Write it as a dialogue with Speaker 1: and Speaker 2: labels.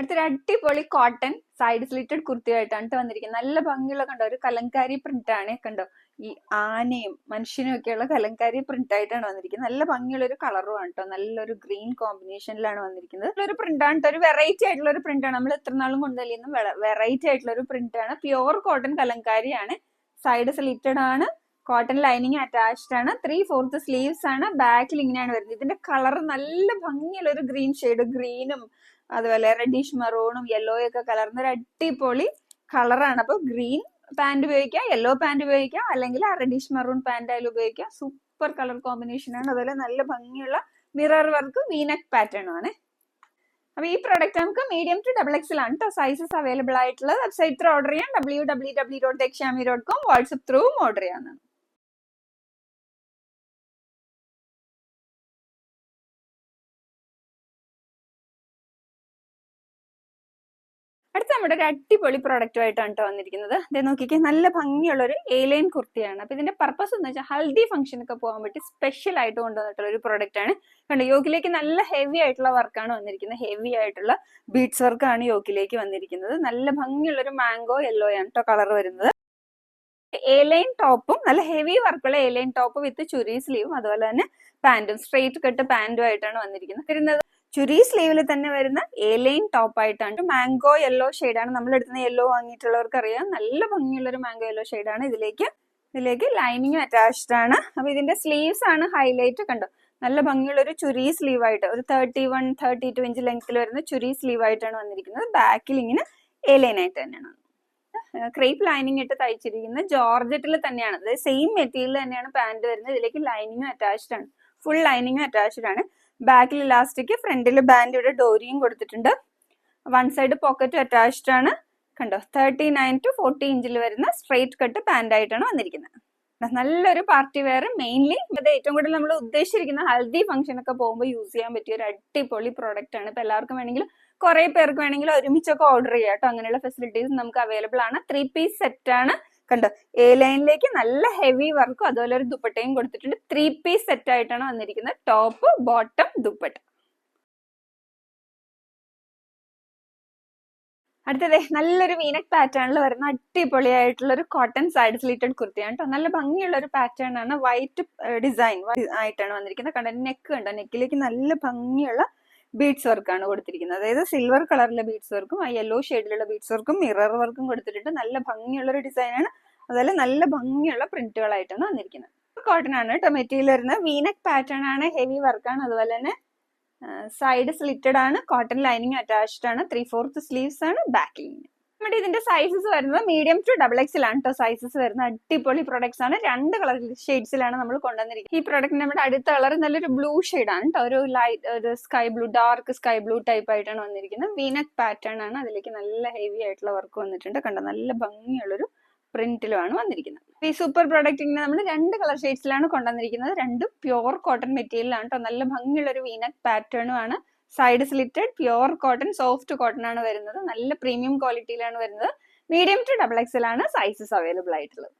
Speaker 1: അടുത്തൊരു അടിപൊളി cotton side slitted കുർത്തിയായിട്ടാണ് ട്ടോ വന്നിരിക്കുന്നത്. നല്ല ഭംഗിയുള്ള കണ്ടോ? ഒരു കലങ്കാരി പ്രിന്റ് ആണ് കണ്ടോ? ഈ ആനയും മനുഷ്യനും ഒക്കെയുള്ള കലങ്കാരി പ്രിന്റ് ആയിട്ടാണ് വന്നിരിക്കുന്നത്. നല്ല ഭംഗിയുള്ള ഒരു കളറും ആണ് കേട്ടോ നല്ലൊരു ഗ്രീൻ കോമ്പിനേഷനിലാണ് വന്നിരിക്കുന്നത്. ഒരു പ്രിന്റ് ആണ് ഒരു വെറൈറ്റി ആയിട്ടുള്ള ഒരു പ്രിന്റ് ആണ്. നമ്മൾ എത്ര നാളും കൊണ്ടുവരുന്ന വെറൈറ്റി ആയിട്ടുള്ള ഒരു പ്രിന്റ് ആണ്. പ്യുവർ കോട്ടൺ കലങ്കാരിയാണ് സൈഡ് സ്ലിറ്റഡ് ആണ്. കോട്ടൺ ലൈനിങ് അറ്റാച്ച്ഡ് ആണ്. ത്രീ ഫോർത്ത് സ്ലീവ്സ് ആണ്. ബാക്കിൽ ഇങ്ങനെയാണ് വരുന്നത്. ഇതിന്റെ കളർ നല്ല ഭംഗിയുള്ള ഒരു ഗ്രീൻ ഷെയ്ഡ് ഗ്രീനും അതുപോലെ റെഡിഷ് മെറൂണും യെല്ലോയും ഒക്കെ കലർന്ന ഒരു അടിപൊളി കളറാണ് അപ്പൊ ഗ്രീൻ പാന്റ് ഉപയോഗിക്കാം യെല്ലോ പാന്റ് ഉപയോഗിക്കാം അല്ലെങ്കിൽ ആ റെഡിഷ് മെറൂൺ പാന്റ് ആയാലും ഉപയോഗിക്കാം. സൂപ്പർ കളർ കോമ്പിനേഷൻ ആണ്. അതുപോലെ നല്ല ഭംഗിയുള്ള മിറർ വർക്ക് വീനക് പാറ്റേൺ ആണ്. അപ്പൊ ഈ പ്രോഡക്റ്റ് നമുക്ക് മീഡിയം ടു ഡബിൾ എക്സൽ ആണ് കേട്ടോ സൈസസ് അവൈലബിൾ ആയിട്ടുള്ളത്. വെബ്സൈറ്റ് ഓർഡർ ചെയ്യാം. W W W dot Dakshami dot com WhatsApp ത്രൂവും order ചെയ്യാവുന്നതാണ്. അടുത്ത നമ്മുടെ ഒരു അടിപൊളി പ്രൊഡക്റ്റുമായിട്ടാണ് കേട്ടോ വന്നിരിക്കുന്നത്. ഇത് നോക്കിക്കേ നല്ല ഭംഗിയുള്ള ഒരു ഏലൈൻ കുർത്തിയാണ്. അപ്പൊ ഇതിന്റെ പർപ്പസ് എന്ന് വെച്ചാൽ ഹൽദി ഫംഗ്ഷൻ ഒക്കെ പോകാൻ പറ്റി സ്പെഷ്യൽ ആയിട്ട് കൊണ്ടുവന്നിട്ടുള്ള ഒരു പ്രൊഡക്റ്റ് ആണ്. കണ്ടോ യോഗിലേക്ക് നല്ല ഹെവി ആയിട്ടുള്ള വർക്കാണ് വന്നിരിക്കുന്നത്. ഹെവി ആയിട്ടുള്ള ബീഡ്സ് വർക്കാണ് യോഗിലേക്ക് വന്നിരിക്കുന്നത്. നല്ല ഭംഗിയുള്ള ഒരു മാംഗോ യെല്ലോ ആണ് കേട്ടോ കളർ വരുന്നത്. എലൈൻ ടോപ്പും നല്ല heavy വർക്കുള്ള A line top with churi സ്ലീവും അതുപോലെ തന്നെ പാന്റും സ്ട്രെയിറ്റ് കട്ട് പാന്റും ആയിട്ടാണ് വന്നിരിക്കുന്നത്. ചുരി സ്ലീവിൽ തന്നെ വരുന്ന എലൈൻ ടോപ്പ് ആയിട്ടാണ്. മാംഗോ യെല്ലോ ആണ്. നമ്മൾ എടുത്തുന്ന യെല്ലോ വാങ്ങിയിട്ടുള്ളവർക്ക് അറിയാം നല്ല ഭംഗിയുള്ള ഒരു മാംഗോ യെല്ലോ ആണ് ഇതിലേക്ക്. ഇതിലേക്ക് ലൈനിങ് അറ്റാച്ച്ഡ് ആണ്. അപ്പൊ ഇതിന്റെ സ്ലീവ്സ് ആണ് ഹൈലൈറ്റ് കണ്ടോ? നല്ല ഭംഗിയുള്ള ഒരു ചുരി സ്ലീവ് ആയിട്ട്. ഒരു thirty one thirty two inch ലെങ്ത്തിൽ വരുന്ന ചുരി സ്ലീവ് ആയിട്ടാണ് വന്നിരിക്കുന്നത്. ബാക്കിൽ ഇങ്ങനെ എലൈൻ ആയിട്ട് തന്നെയാണ്. ക്രേപ്പ് ലൈനിങ് ഇട്ട് തയ്ച്ചിരിക്കുന്ന ജോർജറ്റിൽ തന്നെയാണ്. അതായത് സെയിം മെറ്റീരിയൽ തന്നെയാണ് പാന്റ് വരുന്നത്. ഇതിലേക്ക് ലൈനിങ്ങും അറ്റാച്ച്ഡ് ആണ്. ഫുൾ ലൈനിങ്ങും അറ്റാച്ച്ഡ് ആണ്. ബാക്കിൽ ഇലാസ്റ്റിക് ഫ്രണ്ടിൽ ബാൻഡ് ഇവിടെ ഡോരിയും കൊടുത്തിട്ടുണ്ട്. വൺ സൈഡ് പോക്കറ്റ് അറ്റാച്ച്ഡ് ആണ്. കണ്ടോ? തേർട്ടി നയൻ ടു ഫോർട്ടി ഇഞ്ചിൽ വരുന്ന സ്ട്രെയിറ്റ് കട്ട് പാന്റ് ആയിട്ടാണ് വന്നിരിക്കുന്നത്. നല്ലൊരു പാർട്ടി വെയർ മെയിൻലി അത് ഏറ്റവും കൂടുതൽ നമ്മൾ ഉദ്ദേശിച്ചിരിക്കുന്ന ഹൽദി ഫംഗ്ഷൻ ഒക്കെ പോകുമ്പോൾ യൂസ് ചെയ്യാൻ പറ്റിയ ഒരു അടിപൊളി പ്രോഡക്റ്റ് ആണ്. ഇപ്പൊ എല്ലാവർക്കും വേണമെങ്കിൽ കുറെ പേർക്ക് വേണമെങ്കിൽ ഒരുമിച്ചൊക്കെ ഓർഡർ ചെയ്യാം കേട്ടോ. അങ്ങനെയുള്ള ഫെസിലിറ്റീസ് നമുക്ക് അവൈലബിൾ ആണ്. ത്രീ പീസ് സെറ്റ് ആണ്. കണ്ടോ? എ ലൈനിലേക്ക് നല്ല ഹെവി വർക്കും അതുപോലെ ഒരു ദുപ്പട്ടയും കൊടുത്തിട്ടുണ്ട്. ത്രീ പീസ് സെറ്റ് ആയിട്ടാണ് വന്നിരിക്കുന്നത്. Top bottom dupatta. അടുത്തത് നല്ലൊരു മീനക് പാറ്റേണിൽ വരുന്ന അടിപൊളിയായിട്ടുള്ള ഒരു കോട്ടൺ സൈഡ് സ്ലീറ്റഡ് കുർത്തിയാണ് കേട്ടോ നല്ല ഭംഗിയുള്ള ഒരു പാറ്റേൺ ആണ് വൈറ്റ് ഡിസൈൻ ആയിട്ടാണ് വന്നിരിക്കുന്നത്. കണ്ടോ? നെക്ക് കണ്ടോ? നെക്കിലേക്ക് നല്ല ഭംഗിയുള്ള ബീഡ്സ് വർക്കാണ് കൊടുത്തിരിക്കുന്നത്. അതായത് സിൽവർ കളറിലെ ബീഡ്സ് വർക്കും ആ യെല്ലോ ഷെയ്ഡിലുള്ള ബീഡ്സ് വർക്കും മിറർ വർക്കും കൊടുത്തിട്ടുണ്ട്. നല്ല ഭംഗിയുള്ള ഒരു ഡിസൈനാണ്. അതുപോലെ നല്ല ഭംഗിയുള്ള പ്രിന്റുകളായിട്ടാണ് വന്നിരിക്കുന്നത്. കോട്ടൺ ആണ് കേട്ടോ മെറ്റീരിയൽ വരുന്നത്. വീനക് പാറ്റേൺ ആണ് ഹെവി വർക്കാണ് അതുപോലെ തന്നെ സൈഡ് സ്ലിറ്റഡ് ആണ്. കോട്ടൺ ലൈനിങ് അറ്റാച്ച്ഡ് ആണ്. ത്രീ ഫോർത്ത് സ്ലീവ്സ് ആണ് ബാക്കിങ് നമ്മുടെ ഇതിന്റെ സൈസസ് വരുന്നത് മീഡിയം ടു ഡബിൾ എക്സിലാണ് കേട്ടോ സൈസസ് വരുന്നത്. അടിപൊളി പ്രൊഡക്ട്സ് ആണ്. രണ്ട് കളർ ഷെയ്ഡ്സിലാണ് നമ്മൾ കൊണ്ടുവന്നിരിക്കുന്നത്. ഈ പ്രൊഡക്റ്റ് നമ്മുടെ അടുത്ത കളർ നല്ലൊരു ബ്ലൂ ആണ് കേട്ടോ ഒരു ലൈറ്റ് ഒരു sky blue dark sky blue type ആയിട്ടാണ് വന്നിരിക്കുന്നത്. വീനക് പാറ്റേൺ ആണ്. അതിലേക്ക് നല്ല ഹെവി ആയിട്ടുള്ള വർക്ക് വന്നിട്ടുണ്ട്. കണ്ടോ? നല്ല ഭംഗിയുള്ളൊരു പ്രിന്റിലുമാണ് വന്നിരിക്കുന്നത്. ഈ സൂപ്പർ പ്രൊഡക്റ്റിന് നമ്മൾ രണ്ട് കളർ ഷെയ്ഡ്സിലാണ് കൊണ്ടുവന്നിരിക്കുന്നത്. രണ്ടും പ്യുവർ കോട്ടൺ മെറ്റീരിയലാണ് കേട്ടോ നല്ല ഭംഗിയുള്ള ഒരു വീനക് പാറ്റേണും ആണ്. Side slitted pure cotton soft cotton ആണ് വരുന്നത്. നല്ല പ്രീമിയം ക്വാളിറ്റിയിലാണ് വരുന്നത്. മീഡിയം ടു ഡബിൾ എക്സൽ ആണ് സൈസസ് അവൈലബിൾ ആയിട്ടുള്ളത്.